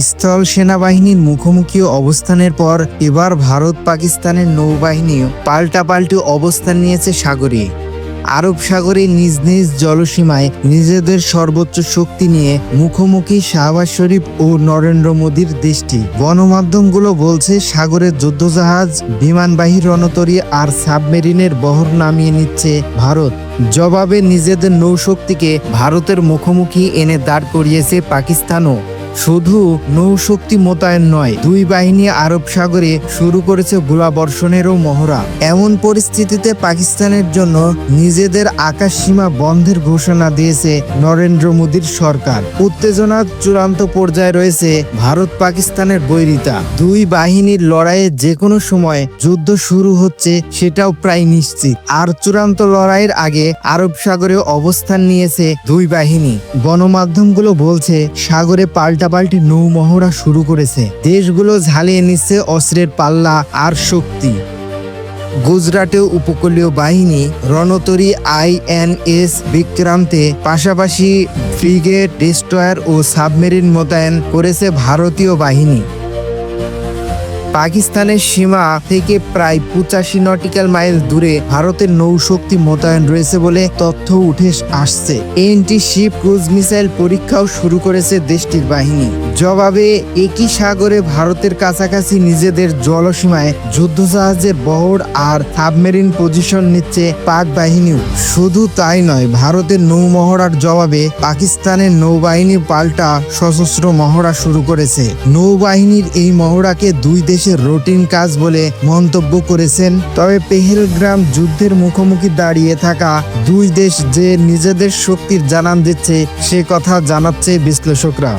স্থল সেনাবাহিনীর মুখোমুখি অবস্থানের পর এবার ভারত পাকিস্তানের নৌবাহিনী পাল্টাপাল্টি অবস্থান নিয়েছে সাগরে। আরব সাগরে নিজ নিজ জলসীমায় নিজেদের সর্বোচ্চ শক্তি নিয়ে মুখোমুখি শাহবাজ শরীফ ও নরেন্দ্র মোদীর দেশটি। গণমাধ্যমগুলো বলছে, সাগরের যুদ্ধজাহাজ, বিমানবাহী রণতরী আর সাবমেরিনের বহর নামিয়ে নিচ্ছে ভারত। জবাবে নিজেদের নৌশক্তিকে ভারতের মুখোমুখি এনে দাঁড় করিয়েছে পাকিস্তানও। শুধু নৌশক্তি মোতায়েন নয়, দুই বাহিনী আরব সাগরে শুরু করেছে গোলাবর্ষণেরও মহড়া। এমন পরিস্থিতিতে পাকিস্তানের জন্য নিজেদের আকাশ সীমা বন্ধের ঘোষণা দিয়েছে নরেন্দ্র মোদীর সরকার। উত্তেজনার চূড়ান্ত পর্যায়ে রয়েছে ভারত পাকিস্তানের বৈরিতা। দুই বাহিনীর লড়াইয়ে যে কোনো সময় যুদ্ধ শুরু হচ্ছে সেটাও প্রায় নিশ্চিত। আর চূড়ান্ত লড়াইয়ের আগে আরব সাগরে অবস্থান নিয়েছে দুই বাহিনী। গণমাধ্যমগুলো বলছে, সাগরে পাল্টাপাল্টি নৌ মহড়া শুরু করেছে। দেশগুলো ঝালিয়ে নিচ্ছে অস্ত্রের পাল্লা আর শক্তি। গুজরাটে উপকূলীয় বাহিনী রণতরী আইএনএস বিক্রান্তে পাশাপাশি ফ্রিগেট ডেস্ট্রয়ার ও সাবমেরিন মোতায়েন করেছে ভারতীয় বাহিনী। পাকিস্তানের সীমা থেকে প্রায় পঁচাশি নটিক্যাল মাইল দূরে ভারতের নৌশক্তি মোতায়েন রয়েছে বলে তথ্য উঠে আসছে। এনটি শিপ ক্রুজ মিসাইল পরীক্ষাও শুরু করেছে দেশটির বাহিনী। জবাবে একই সাগরে ভারতের কাছাকাছি নিজেদের জলসীমায় যুদ্ধজাহাজের বহর আর সাবমেরিন পজিশন নিচ্ছে পাক বাহিনীও। শুধু তাই নয়, ভারতের নৌ মহড়ার জবাবে পাকিস্তানের নৌবাহিনী পাল্টা সশস্ত্র মহড়া শুরু করেছে। নৌবাহিনীর এই মহড়াকে দুই দেশের রুটিন কাজ বলে মন্তব্য করেছেন। তবে পেহেলগ্রাম যুদ্ধের মুখোমুখি দাঁড়িয়ে থাকা দুই দেশ যে নিজেদের শক্তির জানান দিচ্ছে, সে কথা জানাচ্ছে বিশ্লেষকরা।